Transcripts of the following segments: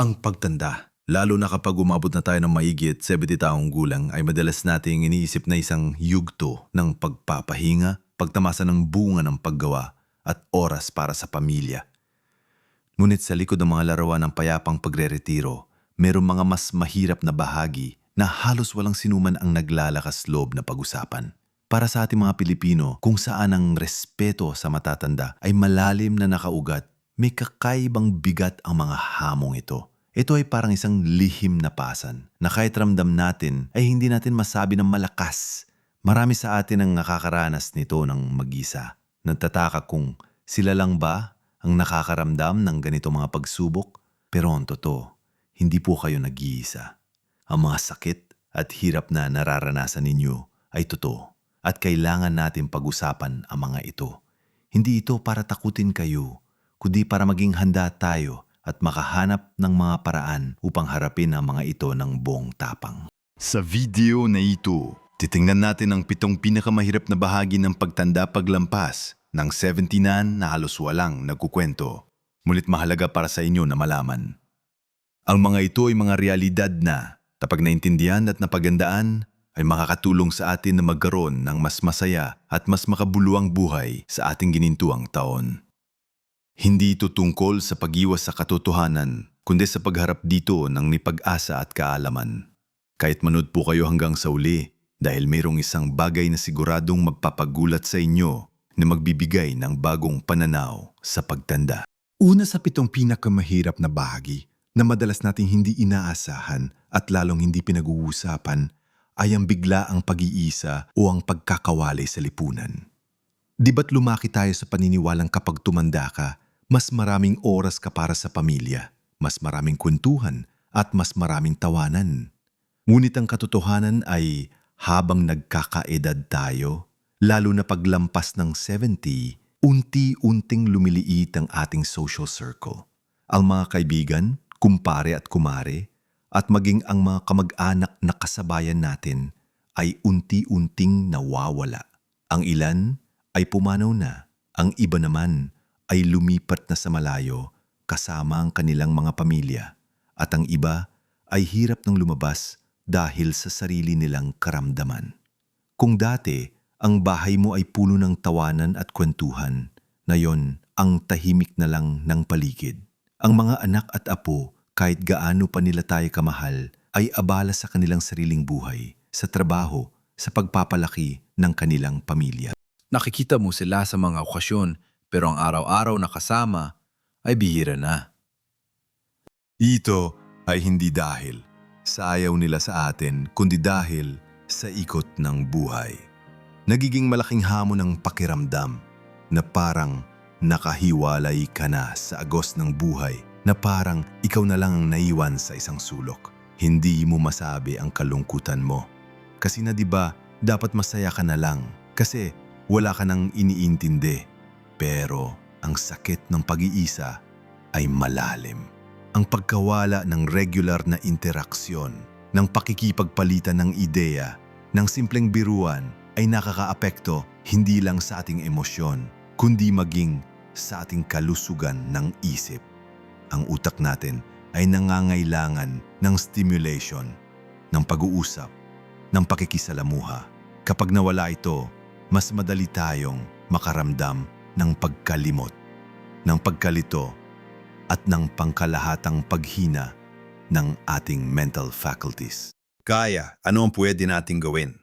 Ang pagtanda, lalo na kapag umabot na tayo ng maigit 70 taong gulang ay madalas nating iniisip na isang yugto ng pagpapahinga, pagtamasa ng bunga ng paggawa at oras para sa pamilya. Ngunit sa likod ng mga larawan ng payapang pagreretiro, mayroong mga mas mahirap na bahagi na halos walang sinuman ang naglalakas loob na pag-usapan. Para sa ating mga Pilipino, kung saan ang respeto sa matatanda ay malalim na nakaugat, may kakaibang bigat ang mga hamong ito. Ito ay parang isang lihim na pasan na kahit ramdam natin ay hindi natin masabi ng malakas. Marami sa atin ang nakakaranas nito ng mag-isa. Nagtataka kung sila lang ba ang nakakaramdam ng ganito mga pagsubok? Pero ang totoo, hindi po kayo nag-iisa. Ang mga sakit at hirap na nararanasan ninyo ay totoo at kailangan natin pag-usapan ang mga ito. Hindi ito para takutin kayo, kundi para maging handa tayo at makahanap ng mga paraan upang harapin ang mga ito ng buong tapang. Sa video na ito, titingnan natin ang pitong pinakamahirap na bahagi ng pagtanda paglampas ng 79 na halos walang nagkukwento. Mulit mahalaga para sa inyo na malaman. Ang mga ito ay mga realidad na, kapag naintindihan at napagandaan, ay makakatulong sa atin na magkaroon ng mas masaya at mas makabuluang buhay sa ating ginintuang taon. Hindi ito tungkol sa pag-iwas sa katotohanan, kundi sa pagharap dito ng may pag-asa at kaalaman. Kahit manood po kayo hanggang sa uli, dahil mayroong isang bagay na siguradong magpapagulat sa inyo na magbibigay ng bagong pananaw sa pagtanda. Una sa pitong pinakamahirap na bahagi na madalas nating hindi inaasahan at lalong hindi pinag-uusapan ay ang bigla ang pag-iisa o ang pagkakawalay sa lipunan. Di ba't lumaki tayo sa paniniwalang kapag tumanda ka, mas maraming oras ka para sa pamilya, mas maraming kwentuhan at mas maraming tawanan. Ngunit ang katotohanan ay habang nagkakaedad tayo, lalo na paglampas ng 70, unti-unting lumiliit ang ating social circle. Ang mga kaibigan, kumpare at kumare, at maging ang mga kamag-anak na kasabayan natin ay unti-unting nawawala. Ang ilan ay pumanaw na, ang iba naman ay lumipat na sa malayo kasama ang kanilang mga pamilya at ang iba ay hirap ng lumabas dahil sa sarili nilang karamdaman. Kung dati ang bahay mo ay puno ng tawanan at kwentuhan, ngayon ang tahimik na lang ng paligid. Ang mga anak at apo kahit gaano pa nila tayo kamahal, ay abala sa kanilang sariling buhay, sa trabaho, sa pagpapalaki ng kanilang pamilya. Nakikita mo sila sa mga okasyon pero ang araw-araw na kasama ay bihira na. Ito ay hindi dahil sa ayaw nila sa atin, kundi dahil sa ikot ng buhay. Nagiging malaking hamon ng pakiramdam na parang nakahiwalay ka na sa agos ng buhay na parang ikaw na lang ang naiwan sa isang sulok. Hindi mo masabi ang kalungkutan mo. Kasi na 'di ba, dapat masaya ka na lang kasi wala ka nang iniintindi. Pero ang sakit ng pag-iisa ay malalim. Ang pagkawala ng regular na interaksyon, ng pakikipagpalitan ng ideya, ng simpleng biruan ay nakakaapekto hindi lang sa ating emosyon, kundi maging sa ating kalusugan ng isip ang utak natin ay nangangailangan ng stimulation, ng pag-uusap, ng pakikisalamuha. Kapag nawala ito, mas madali tayong makaramdam ng pagkalimot, ng pagkalito, at ng pangkalahatang paghina ng ating mental faculties. Kaya, ano ang pwede nating gawin?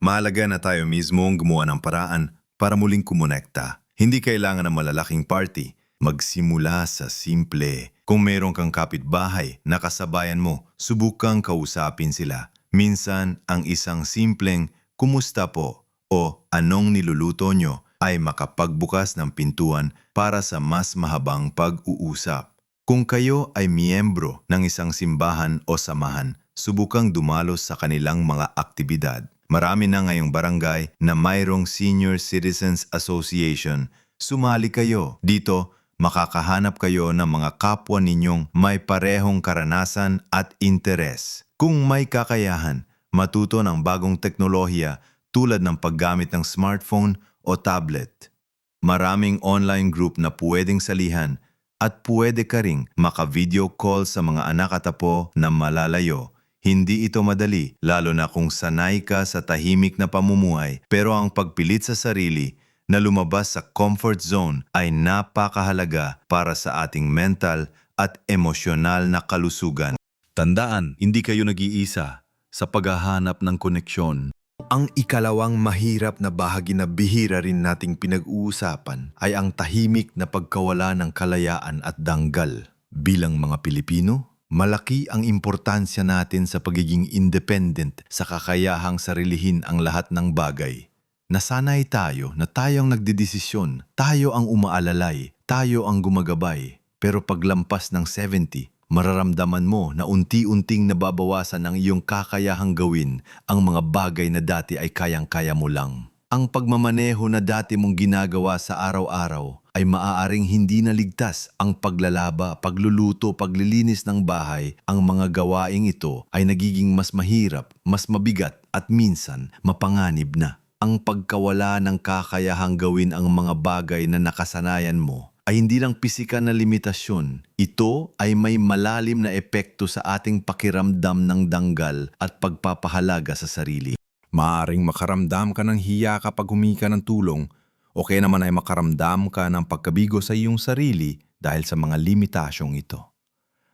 Mahalaga na tayo mismo ang gumawa ng paraan para muling kumonekta. Hindi kailangan ng malalaking party Magsimula sa simple. Kung meron kang kapitbahay na kasabayan mo, subukang kausapin sila. Minsan, ang isang simpleng, kumusta po o anong niluluto nyo ay makapagbukas ng pintuan para sa mas mahabang pag-uusap. Kung kayo ay miyembro ng isang simbahan o samahan, subukang dumalos sa kanilang mga aktibidad. Marami na ngayong barangay na mayroong Senior Citizens Association. Sumali kayo. Dito, makakahanap kayo ng mga kapwa ninyong may parehong karanasan at interes. Kung may kakayahan, matuto ng bagong teknolohiya tulad ng paggamit ng smartphone o tablet. Maraming online group na pwedeng salihan At pwede ka ring maka-video call sa mga anak at apo na malalayo. Hindi ito madali, lalo na kung sanay ka sa tahimik na pamumuhay. Pero ang pagpilit sa sarili na lumabas sa comfort zone ay napakahalaga para sa ating mental at emosyonal na kalusugan. Tandaan, hindi kayo nag-iisa sa paghahanap ng koneksyon. Ang ikalawang mahirap na bahagi na bihira rin nating pinag-uusapan ay ang tahimik na pagkawala ng kalayaan at danggal. Bilang mga Pilipino, malaki ang importansya natin sa pagiging independent sa kakayahang sarilihin ang lahat ng bagay. Nasanay tayo na tayo ang nagdidesisyon, tayo ang umaalalay, tayo ang gumagabay. Pero paglampas ng 70, mararamdaman mo na unti-unting nababawasan ang iyong kakayahang gawin ang mga bagay na dati ay kayang-kaya mo lang. Ang pagmamaneho na dati mong ginagawa sa araw-araw ay maaaring hindi na ligtas ang paglalaba, pagluluto, paglilinis ng bahay. Ang mga gawaing ito ay nagiging mas mahirap, mas mabigat at minsan mapanganib na. Ang pagkawala ng kakayahang gawin ang mga bagay na nakasanayan mo ay hindi lang pisikal na limitasyon. Ito ay may malalim na epekto sa ating pakiramdam ng danggal at pagpapahalaga sa sarili. Maaring makaramdam ka ng hiya kapag humingi ka ng tulong o kaya naman ay makaramdam ka ng pagkabigo sa iyong sarili dahil sa mga limitasyong ito.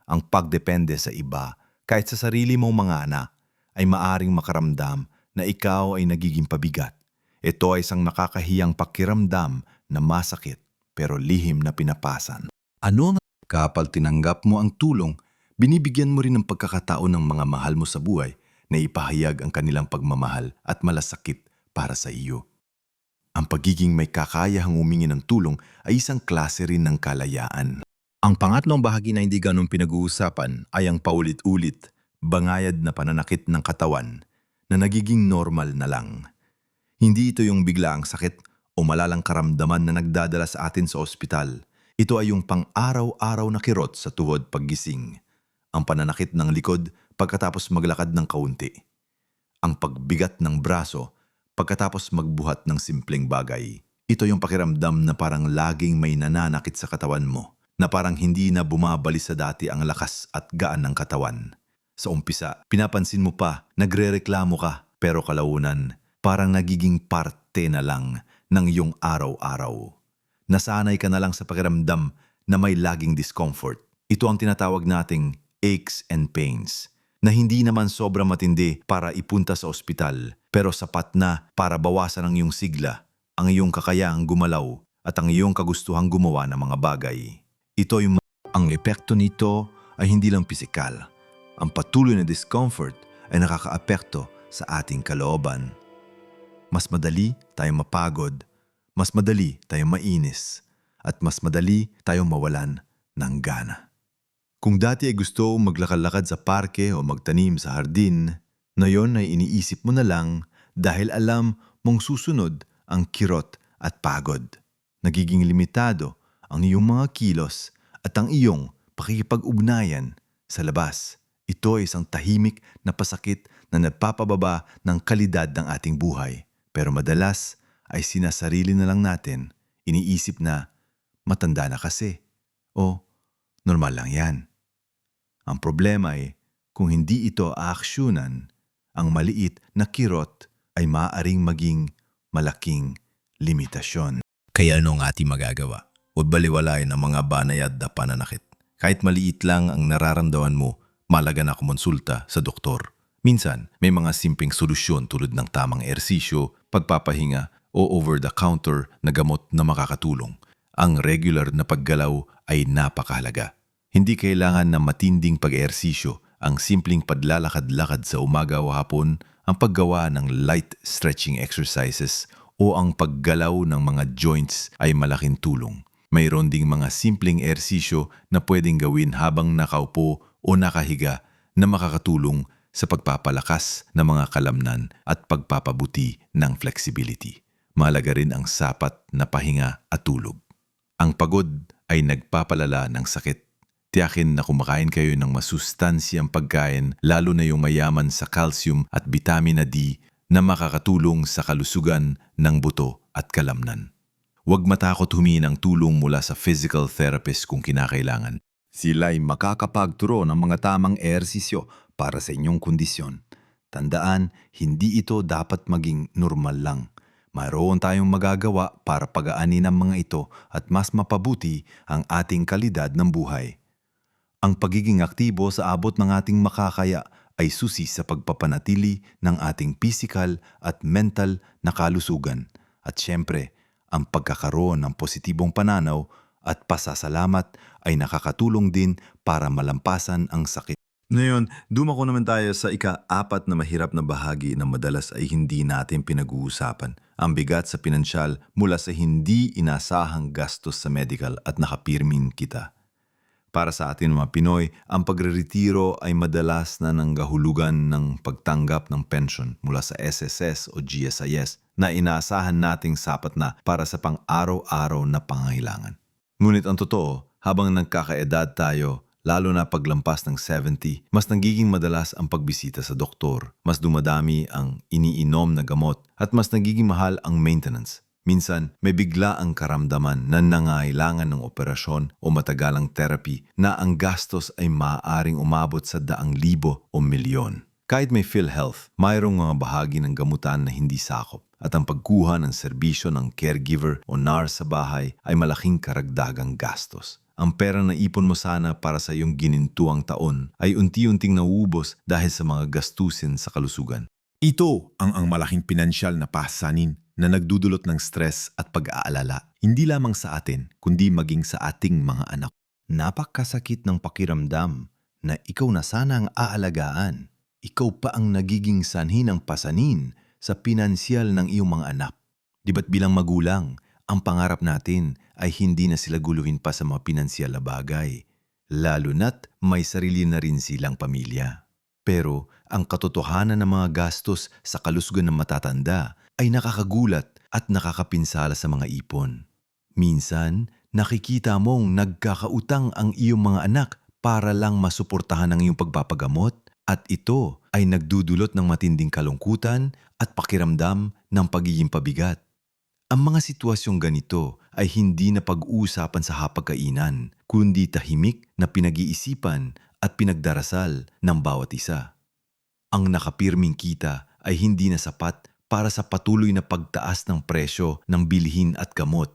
Ang pagdepende sa iba, kahit sa sarili mong mga anak, ay maaring makaramdam na ikaw ay nagiging pabigat. Ito ay isang nakakahiyang pakiramdam na masakit pero lihim na pinapasan. Ano nga? Kapal tinanggap mo ang tulong, binibigyan mo rin ng pagkakataon ng mga mahal mo sa buhay na ipahayag ang kanilang pagmamahal at malasakit para sa iyo. Ang pagiging may kakayahang humingi ng tulong ay isang klase rin ng kalayaan. Ang pangatlong bahagi na hindi ganun pinag-uusapan ay ang paulit-ulit, bangayad na pananakit ng katawan na nagiging normal na lang. Hindi ito yung biglaang sakit o malalang karamdaman na nagdadala sa atin sa ospital. Ito ay yung pang-araw-araw na kirot sa tuhod paggising. Ang pananakit ng likod pagkatapos maglakad ng kaunti. Ang pagbigat ng braso pagkatapos magbuhat ng simpleng bagay. Ito yung pakiramdam na parang laging may nananakit sa katawan mo, na parang hindi na bumabali sa dati ang lakas at gaan ng katawan. Sa umpisa, pinapansin mo pa, nagrereklamo ka, pero kalaunan, parang nagiging parte na lang ng iyong araw-araw. Nasanay ka na lang sa pakiramdam na may laging discomfort. Ito ang tinatawag nating aches and pains na hindi naman sobrang matindi para ipunta sa ospital pero sapat na para bawasan ang iyong sigla, ang iyong kakayahang gumalaw at ang iyong kagustuhang gumawa ng mga bagay. Ito yung ang epekto nito ay hindi lang pisikal. Ang patuloy na discomfort ay nakakaapekto sa ating kalooban. Mas madali tayong mapagod, mas madali tayong mainis, at mas madali tayong mawalan ng gana. Kung dati ay gusto maglakad-lakad sa parke o magtanim sa hardin, ngayon ay iniisip mo na lang dahil alam mong susunod ang kirot at pagod. Nagiging limitado ang iyong mga kilos at ang iyong pakikipag-ugnayan sa labas. Ito ay isang tahimik na pasakit na nagpapababa ng kalidad ng ating buhay. Pero madalas ay sinasarili na lang natin, iniisip na matanda na kasi o normal lang yan. Ang problema ay kung hindi ito aaksyonan, ang maliit na kirot ay maaaring maging malaking limitasyon. Kaya ano ang ating magagawa? Huwag baliwalain ang mga banayad na pananakit. Kahit maliit lang ang nararamdaman mo, malaga na kumonsulta sa doktor. Minsan, may mga simpleng solusyon tulad ng tamang ersisyo, pagpapahinga o over-the-counter na gamot na makakatulong. Ang regular na paggalaw ay napakahalaga. Hindi kailangan ng matinding pag-eersisyo ang simpleng padlalakad-lakad sa umaga o hapon, ang paggawa ng light stretching exercises o ang paggalaw ng mga joints ay malaking tulong. Mayroon ding mga simpleng ersisyo na pwedeng gawin habang nakaupo o nakahiga na makakatulong sa pagpapalakas ng mga kalamnan at pagpapabuti ng flexibility. Mahalaga rin ang sapat na pahinga at tulog. Ang pagod ay nagpapalala ng sakit. Tiyakin na kumakain kayo ng masustansyang pagkain lalo na yung mayaman sa calcium at vitamina D na makakatulong sa kalusugan ng buto at kalamnan. Huwag matakot humingi ng tulong mula sa physical therapist kung kinakailangan. Sila'y makakapagturo ng mga tamang ehersisyo para sa inyong kondisyon. Tandaan, hindi ito dapat maging normal lang. Mayroon tayong magagawa para pagaanin ang mga ito at mas mapabuti ang ating kalidad ng buhay. Ang pagiging aktibo sa abot ng ating makakaya ay susi sa pagpapanatili ng ating physical at mental na kalusugan. At siyempre, ang pagkakaroon ng positibong pananaw at pasasalamat ay nakakatulong din para malampasan ang sakit. Ngayon, dumako naman tayo sa ika-apat na mahirap na bahagi na madalas ay hindi natin pinag-uusapan. Ang bigat sa pinansyal mula sa hindi inasahang gastos sa medical at nakapirmin kita. Para sa atin mga Pinoy, ang pagreretiro ay madalas na nanggahulugan ng pagtanggap ng pension mula sa SSS o GSIS na inaasahan nating sapat na para sa pang-araw-araw na pangangailangan. Ngunit ang totoo, habang nagkakaedad tayo, lalo na paglampas ng 70, mas nagiging madalas ang pagbisita sa doktor, mas dumadami ang iniinom na gamot, at mas nagiging mahal ang maintenance. Minsan, may bigla ang karamdaman na nangailangan ng operasyon o matagalang therapy na ang gastos ay maaaring umabot sa daang libo o milyon. Kahit may PhilHealth, mayroong mga bahagi ng gamutan na hindi sakop at ang pagkuha ng serbisyo ng caregiver o NAR sa bahay ay malaking karagdagang gastos. Ang pera na ipon mo sana para sa iyong ginintuang taon ay unti-unting nauubos dahil sa mga gastusin sa kalusugan. Ito ang ang malaking pinansyal na pasanin na nagdudulot ng stress at pag-aalala, hindi lamang sa atin, kundi maging sa ating mga anak. Napakasakit ng pakiramdam na ikaw na sana ang aalagaan. Ikaw pa ang nagiging sanhi ng pasanin sa pinansyal ng iyong mga anak. Di ba't bilang magulang, ang pangarap natin ay hindi na sila guluhin pa sa mga pinansyal na bagay, lalo na't may sarili na rin silang pamilya. Pero ang katotohanan ng mga gastos sa kalusgan ng matatanda ay nakakagulat at nakakapinsala sa mga ipon. Minsan, nakikita mong nagkakautang ang iyong mga anak para lang masuportahan ang iyong pagpapagamot at ito ay nagdudulot ng matinding kalungkutan at pakiramdam ng pagiging pabigat. Ang mga sitwasyong ganito ay hindi na pag-uusapan sa hapagkainan, kundi tahimik na pinag-iisipan at pinagdarasal ng bawat isa. Ang nakapirming kita ay hindi na sapat para sa patuloy na pagtaas ng presyo ng bilhin at gamot.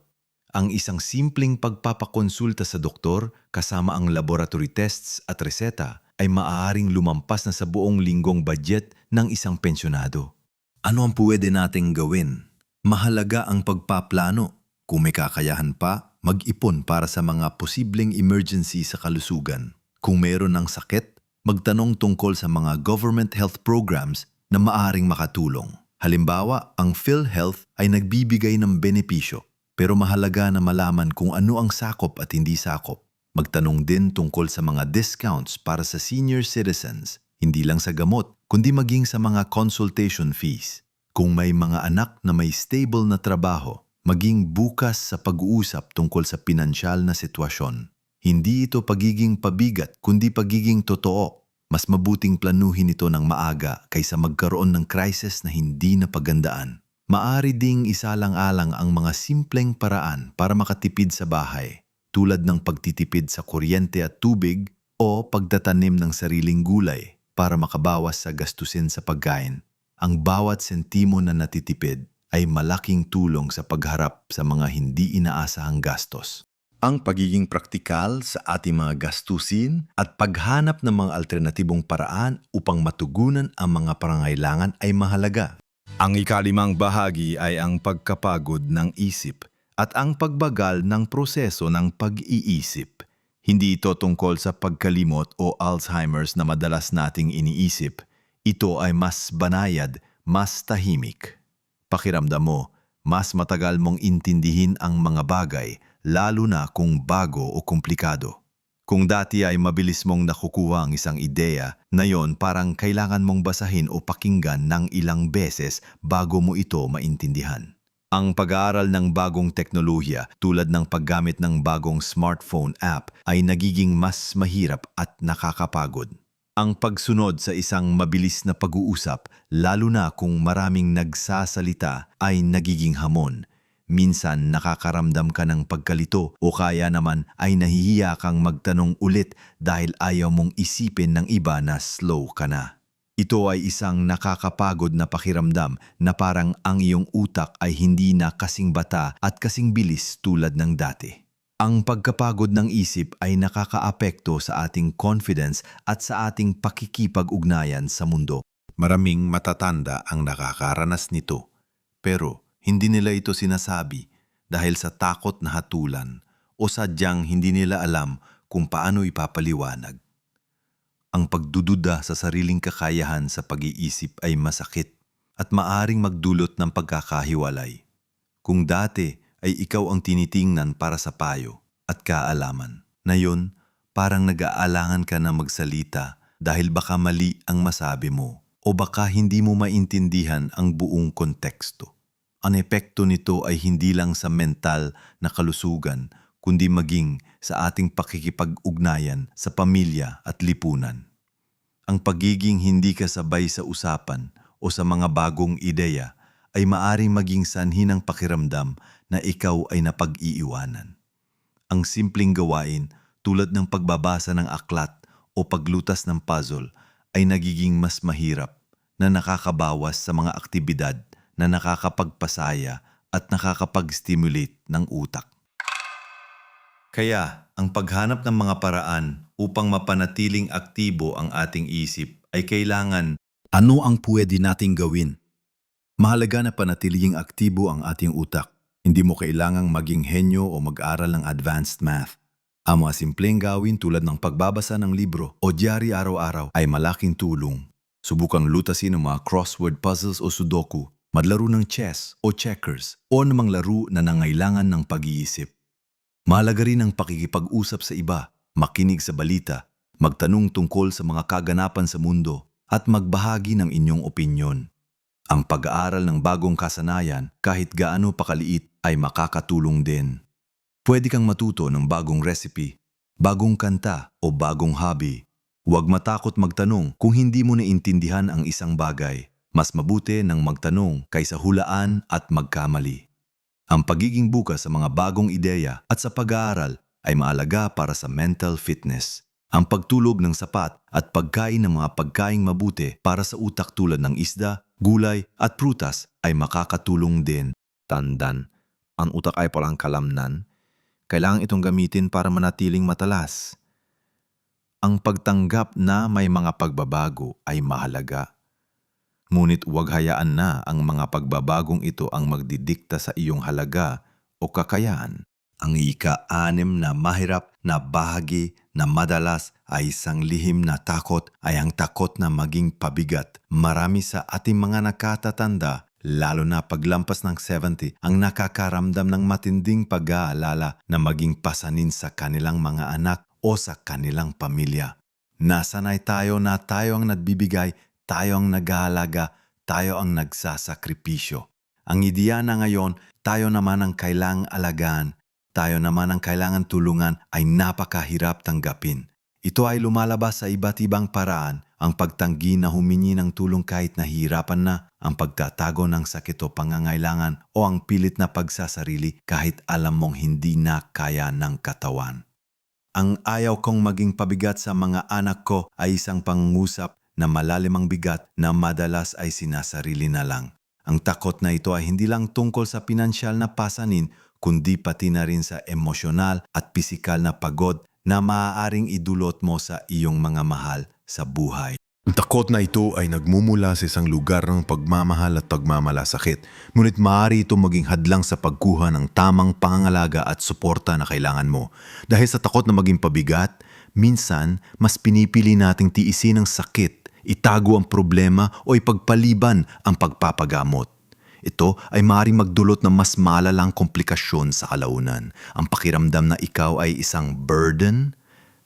Ang isang simpleng pagpapakonsulta sa doktor kasama ang laboratory tests at reseta ay maaaring lumampas na sa buong linggong budget ng isang pensyonado. Ano ang pwede nating gawin? Mahalaga ang pagpaplano. Kung may kakayahan pa, mag-ipon para sa mga posibleng emergency sa kalusugan. Kung meron ng sakit, magtanong tungkol sa mga government health programs na maaring makatulong. Halimbawa, ang PhilHealth ay nagbibigay ng benepisyo pero mahalaga na malaman kung ano ang sakop at hindi sakop. Magtanong din tungkol sa mga discounts para sa senior citizens, hindi lang sa gamot, kundi maging sa mga consultation fees. Kung may mga anak na may stable na trabaho, maging bukas sa pag-uusap tungkol sa pinansyal na sitwasyon. Hindi ito pagiging pabigat, kundi pagiging totoo. Mas mabuting planuhin ito ng maaga kaysa magkaroon ng crisis na hindi napagandaan. Maari ding isalang-alang ang mga simpleng paraan para makatipid sa bahay, tulad ng pagtitipid sa kuryente at tubig o pagtatanim ng sariling gulay para makabawas sa gastusin sa pagkain. Ang bawat sentimo na natitipid ay malaking tulong sa pagharap sa mga hindi inaasahang gastos. Ang pagiging praktikal sa ating mga gastusin at paghanap ng mga alternatibong paraan upang matugunan ang mga pangangailangan ay mahalaga. Ang ikalimang bahagi ay ang pagkapagod ng isip at ang pagbagal ng proseso ng pag-iisip. Hindi ito tungkol sa pagkalimot o Alzheimer's na madalas nating iniisip. Ito ay mas banayad, mas tahimik. Pakiramdam mo, mas matagal mong intindihin ang mga bagay, lalo na kung bago o komplikado. Kung dati ay mabilis mong nakukuha ang isang ideya, ngayon parang kailangan mong basahin o pakinggan ng ilang beses bago mo ito maintindihan. Ang pag-aaral ng bagong teknolohiya tulad ng paggamit ng bagong smartphone app ay nagiging mas mahirap at nakakapagod. Ang pagsunod sa isang mabilis na pag-uusap, lalo na kung maraming nagsasalita, ay nagiging hamon. Minsan nakakaramdam ka ng pagkalito o kaya naman ay nahihiya kang magtanong ulit dahil ayaw mong isipin ng iba na slow ka na. Ito ay isang nakakapagod na pakiramdam na parang ang iyong utak ay hindi na kasing bata at kasing bilis tulad ng dati. Ang pagkapagod ng isip ay nakakaapekto sa ating confidence at sa ating pakikipag-ugnayan sa mundo. Maraming matatanda ang nakakaranas nito, pero hindi nila ito sinasabi dahil sa takot na hatulan o sadyang hindi nila alam kung paano ipapaliwanag. Ang pagdududa sa sariling kakayahan sa pag-iisip ay masakit at maaring magdulot ng pagkakahiwalay. Kung dati ay ikaw ang tinitingnan para sa payo at kaalaman, na yon parang nag-aalangan ka na magsalita dahil baka mali ang masabi mo o baka hindi mo maintindihan ang buong konteksto. Ang epekto nito ay hindi lang sa mental na kalusugan, kundi maging sa ating pakikipag-ugnayan sa pamilya at lipunan. Ang pagiging hindi kasabay sa usapan o sa mga bagong ideya ay maaring maging sanhi ng pakiramdam na ikaw ay napag-iiwanan. Ang simpleng gawain tulad ng pagbabasa ng aklat o paglutas ng puzzle ay nagiging mas mahirap na nakakabawas sa mga aktibidad na nakakapagpasaya at nakakapag-stimulate ng utak. Kaya, ang paghanap ng mga paraan upang mapanatiling aktibo ang ating isip ay kailangan Ano ang pwede nating gawin? Mahalaga na panatiling aktibo ang ating utak. Hindi mo kailangang maging henyo o mag-aral ng advanced math. Ang mga simpleng gawin tulad ng pagbabasa ng libro o diary araw-araw ay malaking tulong. Subukang lutasin ang mga crossword puzzles o sudoku, madlaro ng chess o checkers o namang laro na nangailangan ng pag-iisip. Mahalaga rin ang pakikipag-usap sa iba, makinig sa balita, magtanong tungkol sa mga kaganapan sa mundo at magbahagi ng inyong opinyon. Ang pag-aaral ng bagong kasanayan kahit gaano pakaliit ay makakatulong din. Pwede kang matuto ng bagong recipe, bagong kanta o bagong hobby. Huwag matakot magtanong kung hindi mo naintindihan ang isang bagay. Mas mabuti ng magtanong kaysa hulaan at magkamali. Ang pagiging bukas sa mga bagong ideya at sa pag-aaral ay maalaga para sa mental fitness. Ang pagtulog ng sapat at pagkain ng mga pagkaing mabuti para sa utak tulad ng isda, gulay at prutas ay makakatulong din. Tandan, ang utak ay palang kalamnan. Kailangan itong gamitin para manatiling matalas. Ang pagtanggap na may mga pagbabago ay mahalaga. Ngunit huwag hayaan na ang mga pagbabagong ito ang magdidikta sa iyong halaga o kakayahan. Ang ika-anim na mahirap na bahagi na madalas ay isang lihim na takot ay ang takot na maging pabigat. Marami sa ating mga nakatatanda, lalo na paglampas ng 70, ang nakakaramdam ng matinding pag-aalala na maging pasanin sa kanilang mga anak o sa kanilang pamilya. Nasanay tayo na tayo ang nagbibigay, tayo ang nag-aalaga, tayo ang nagsasakripisyo. Ang ideya na ngayon, tayo naman ang kailangang alagaan, tayo naman ang kailangan tulungan ay napakahirap tanggapin. Ito ay lumalabas sa iba't ibang paraan, ang pagtanggi na humingi ng tulong kahit nahihirapan na, ang pagtatago ng sakit o pangangailangan o ang pilit na pagsasarili kahit alam mong hindi na kaya ng katawan. Ang ayaw kong maging pabigat sa mga anak ko ay isang pangungusap na malalim ang bigat na madalas ay sinasarili na lang. Ang takot na ito ay hindi lang tungkol sa pinansyal na pasanin kundi pati na rin sa emosyonal at pisikal na pagod na maaaring idulot mo sa iyong mga mahal sa buhay. Ang takot na ito ay nagmumula sa isang lugar ng pagmamahal at pagmamalasakit, ngunit maaari ito maging hadlang sa pagkuha ng tamang pangangalaga at suporta na kailangan mo. Dahil sa takot na maging pabigat, minsan mas pinipili nating tiisin ang sakit, itago ang problema o ipagpaliban ang pagpapagamot. Ito ay maaaring magdulot ng mas malalang komplikasyon sa kalaunan. Ang pakiramdam na ikaw ay isang burden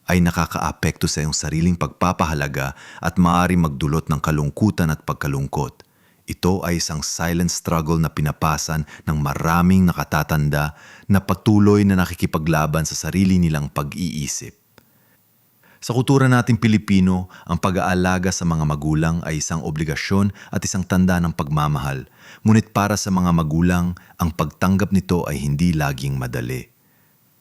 ay nakakaapekto sa iyong sariling pagpapahalaga at maaari magdulot ng kalungkutan at pagkalungkot. Ito ay isang silent struggle na pinapasan ng maraming nakatatanda na patuloy na nakikipaglaban sa sarili nilang pag-iisip. Sa kultura nating Pilipino, ang pag-aalaga sa mga magulang ay isang obligasyon at isang tanda ng pagmamahal. Ngunit para sa mga magulang, ang pagtanggap nito ay hindi laging madali.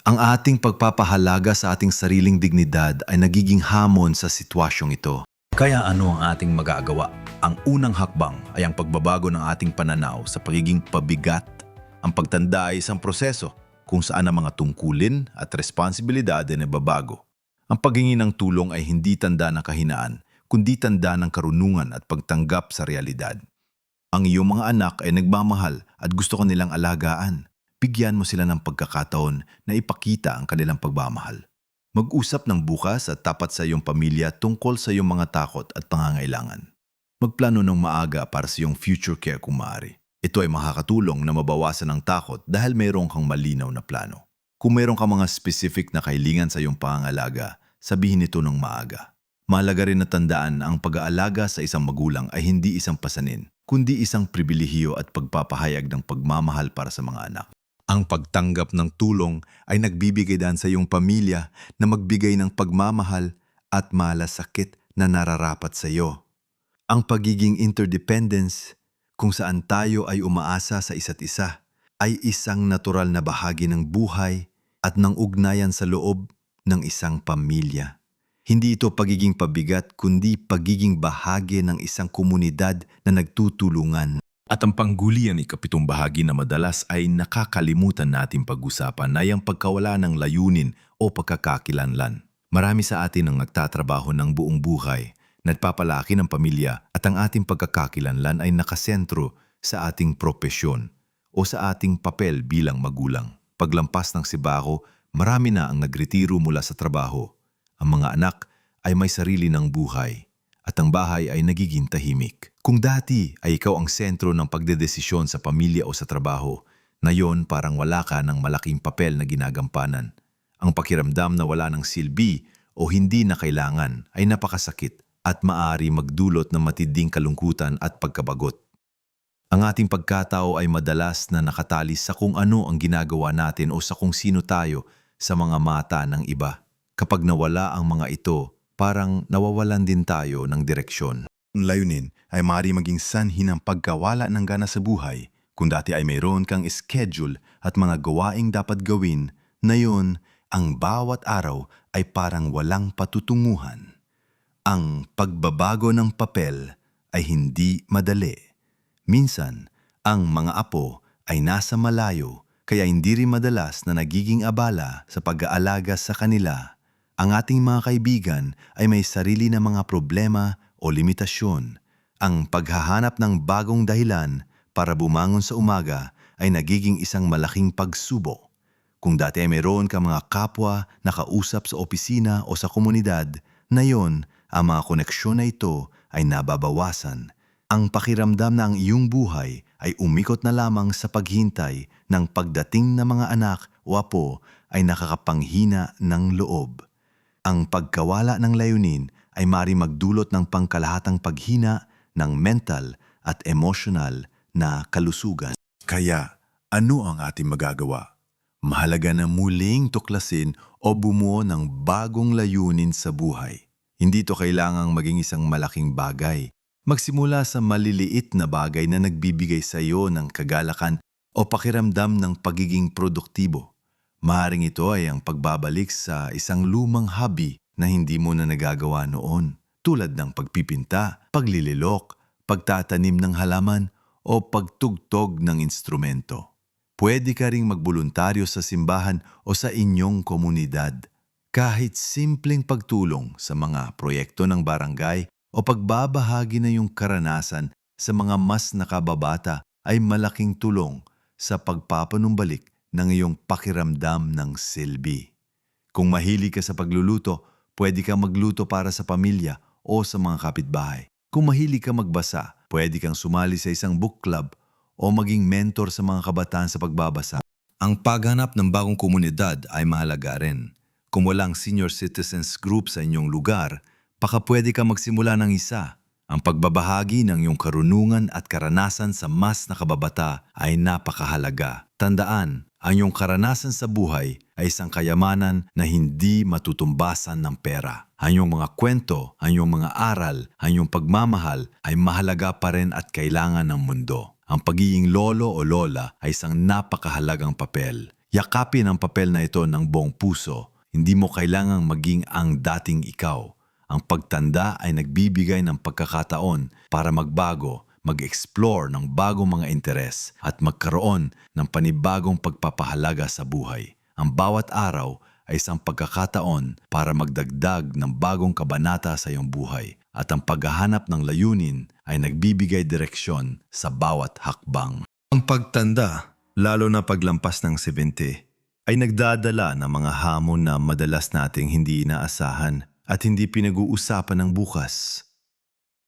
Ang ating pagpapahalaga sa ating sariling dignidad ay nagiging hamon sa sitwasyong ito. Kaya ano ang ating magagawa? Ang unang hakbang ay ang pagbabago ng ating pananaw sa pagiging pabigat. Ang pagtanda ay isang proseso kung saan ang mga tungkulin at responsibilidad ay nababago. Ang paghingi ng tulong ay hindi tanda ng kahinaan, kundi tanda ng karunungan at pagtanggap sa realidad. Ang iyong mga anak ay nagmamahal at gusto ko nilang alagaan. Bigyan mo sila ng pagkakataon na ipakita ang kanilang pagmamahal. Mag-usap ng bukas at tapat sa iyong pamilya tungkol sa iyong mga takot at pangangailangan. Magplano ng maaga para sa iyong future care kung maaari. Ito ay makakatulong na mabawasan ang takot dahil mayroon kang malinaw na plano. Kung mayroon ka mga specific na kahilingan sa iyong pangangalaga, sabihin ito ng maaga. Mahalaga rin na tandaan na ang pag-aalaga sa isang magulang ay hindi isang pasanin, kundi isang pribilehiyo at pagpapahayag ng pagmamahal para sa mga anak. Ang pagtanggap ng tulong ay nagbibigay dan sa iyong pamilya na magbigay ng pagmamahal at malasakit na nararapat sa iyo. Ang pagiging interdependence, kung saan tayo ay umaasa sa isa't isa, ay isang natural na bahagi ng buhay at ng ugnayan sa loob ng isang pamilya. Hindi ito pagiging pabigat kundi pagiging bahagi ng isang komunidad na nagtutulungan. At ang panggulian ikapitong bahagi na madalas ay nakakalimutan natin pag-usapan ay ang pagkawala ng layunin o pagkakakilanlan. Marami sa atin ang nagtatrabaho ng buong buhay, nagpapalaki ng pamilya at ang ating pagkakakilanlan ay nakasentro sa ating propesyon o sa ating papel bilang magulang. Paglampas ng sibako, marami na ang nagretiro mula sa trabaho. Ang mga anak ay may sarili ng buhay at ang bahay ay nagiging tahimik. Kung dati ay ikaw ang sentro ng pagdedesisyon sa pamilya o sa trabaho, ngayon parang wala ka ng malaking papel na ginagampanan. Ang pakiramdam na wala ng silbi o hindi na kailangan ay napakasakit at maaari magdulot ng matinding kalungkutan at pagkabagot. Ang ating pagkatao ay madalas na nakatali sa kung ano ang ginagawa natin o sa kung sino tayo sa mga mata ng iba. Kapag nawala ang mga ito, parang nawawalan din tayo ng direksyon. Ang layunin ay maaari maging sanhi ng pagkawala ng gana sa buhay. Kung dati ay mayroon kang schedule at mga gawaing dapat gawin, na yun, ang bawat araw ay parang walang patutunguhan. Ang pagbabago ng papel ay hindi madali. Minsan, ang mga apo ay nasa malayo kaya hindi rin madalas na nagiging abala sa pag-aalaga sa kanila. Ang ating mga kaibigan ay may sarili na mga problema o limitasyon. Ang paghahanap ng bagong dahilan para bumangon sa umaga ay nagiging isang malaking pagsubok. Kung dati ay mayroon ka mga kapwa na kausap sa opisina o sa komunidad, na yon, ang mga koneksyon na ito ay nababawasan. Ang pakiramdam na ang iyong buhay ay umikot na lamang sa paghintay ng pagdating ng mga anak o apo ay nakakapanghina ng loob. Ang pagkawala ng layunin ay mari magdulot ng pangkalahatang paghina ng mental at emotional na kalusugan. Kaya, ano ang ating magagawa? Mahalaga na muling tuklasin o bumuo ng bagong layunin sa buhay. Hindi ito kailangang maging isang malaking bagay. Magsimula sa maliliit na bagay na nagbibigay sa iyo ng kagalakan o pakiramdam ng pagiging produktibo. Maaaring ito ay ang pagbabalik sa isang lumang hobby na hindi mo na nagagawa noon, tulad ng pagpipinta, paglililok, pagtatanim ng halaman o pagtugtog ng instrumento. Pwede ka ring magboluntaryo sa simbahan o sa inyong komunidad. Kahit simpleng pagtulong sa mga proyekto ng barangay o pagbabahagi na yung karanasan sa mga mas nakababata ay malaking tulong sa pagpapanumbalik ng iyong pakiramdam ng silbi. Kung mahilig ka sa pagluluto, pwede kang magluto para sa pamilya o sa mga kapitbahay. Kung mahilig ka magbasa, pwede kang sumali sa isang book club o maging mentor sa mga kabataan sa pagbabasa. Ang paghanap ng bagong komunidad ay mahalaga rin. Kung walang senior citizens group sa inyong lugar, baka pwede ka magsimula ng isa. Ang pagbabahagi ng iyong karunungan at karanasan sa mas nakababata ay napakahalaga. Tandaan, ang iyong karanasan sa buhay ay isang kayamanan na hindi matutumbasan ng pera. Ang iyong mga kwento, ang iyong mga aral, ang iyong pagmamahal ay mahalaga pa rin at kailangan ng mundo. Ang pagiging lolo o lola ay isang napakahalagang papel. Yakapin ang papel na ito ng buong puso. Hindi mo kailangang maging ang dating ikaw. Ang pagtanda ay nagbibigay ng pagkakataon para magbago, mag-explore ng bagong mga interes at magkaroon ng panibagong pagpapahalaga sa buhay. Ang bawat araw ay isang pagkakataon para magdagdag ng bagong kabanata sa iyong buhay at ang paghahanap ng layunin ay nagbibigay direksyon sa bawat hakbang. Ang pagtanda, lalo na paglampas ng 70, ay nagdadala ng mga hamon na madalas nating hindi inaasahan at hindi pinag-uusapan ng bukas.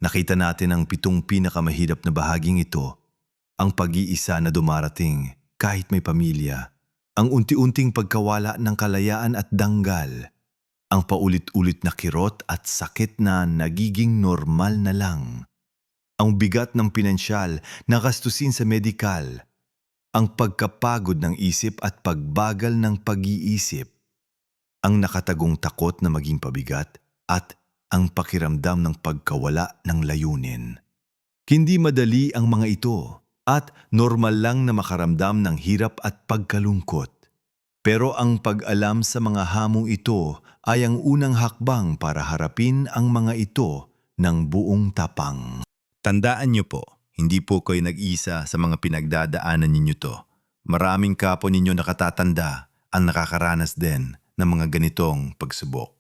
Nakita natin ang pitong pinakamahirap na bahaging ito, ang pag-iisa na dumarating kahit may pamilya, ang unti-unting pagkawala ng kalayaan at danggal, ang paulit-ulit na kirot at sakit na nagiging normal na lang, ang bigat ng pinansyal na gastusin sa medikal, ang pagkapagod ng isip at pagbagal ng pag-iisip, ang nakatagong takot na maging pabigat at ang pakiramdam ng pagkawala ng layunin. Hindi madali ang mga ito at normal lang na makaramdam ng hirap at pagkalungkot. Pero ang pag-alam sa mga hamong ito ay ang unang hakbang para harapin ang mga ito ng buong tapang. Tandaan niyo po, hindi po kayo nag-isa sa mga pinagdadaanan ninyo to. Maraming kapo ninyo nakatatanda ang nakakaranas din ng mga ganitong pagsubok.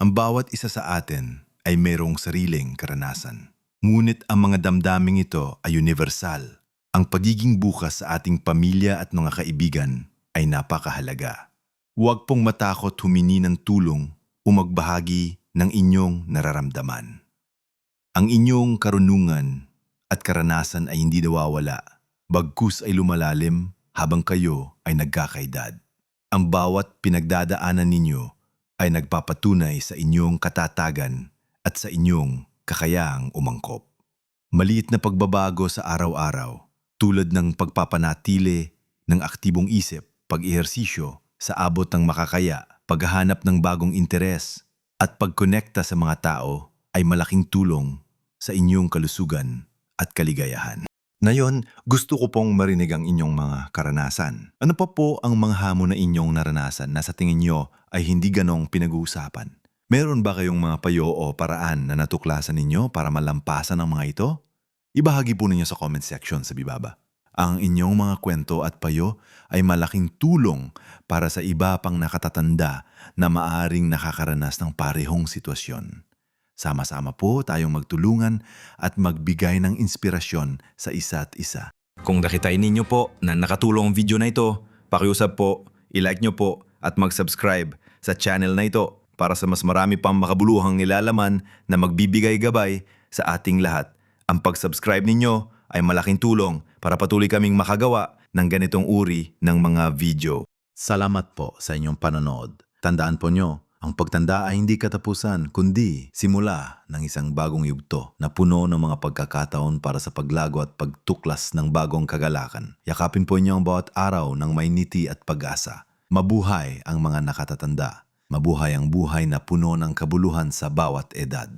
Ang bawat isa sa atin ay mayroong sariling karanasan. Ngunit ang mga damdaming ito ay universal. Ang pagiging bukas sa ating pamilya at mga kaibigan ay napakahalaga. Huwag pong matakot humingi ng tulong o magbahagi ng inyong nararamdaman. Ang inyong karunungan at karanasan ay hindi nawawala, bagkus ay lumalalim habang kayo ay nagkakaedad. Ang bawat pinagdadaanan ninyo ay nagpapatunay sa inyong katatagan at sa inyong kakayaang umangkop. Maliit na pagbabago sa araw-araw, tulad ng pagpapanatili ng aktibong isip, pag-ehersisyo sa abot ng makakaya, paghahanap ng bagong interes, at pagkonekta sa mga tao ay malaking tulong sa inyong kalusugan at kaligayahan. Ngayon, gusto ko pong marinig ang inyong mga karanasan. Ano pa po ang mga hamon na inyong naranasan na sa tingin nyo ay hindi ganong pinag-uusapan? Meron ba kayong mga payo o paraan na natuklasan ninyo para malampasan ang mga ito? Ibahagi po ninyo sa comment section sa bibaba. Ang inyong mga kwento at payo ay malaking tulong para sa iba pang nakatatanda na maaring nakakaranas ng parehong sitwasyon. Sama-sama po tayong magtulungan at magbigay ng inspirasyon sa isa't isa. Kung nakitain ninyo po na nakatulong ang video na ito, pakiusap po, ilike nyo po at mag-subscribe sa channel na ito para sa mas marami pang makabuluhang nilalaman na magbibigay gabay sa ating lahat. Ang pag-subscribe ninyo ay malaking tulong para patuloy kaming makagawa ng ganitong uri ng mga video. Salamat po sa inyong panonood. Tandaan po nyo, ang pagtanda ay hindi katapusan kundi simula ng isang bagong yugto na puno ng mga pagkakataon para sa paglago at pagtuklas ng bagong kagalakan. Yakapin po niyo ang bawat araw ng may niti at pag-asa. Mabuhay ang mga nakatatanda. Mabuhay ang buhay na puno ng kabuluhan sa bawat edad.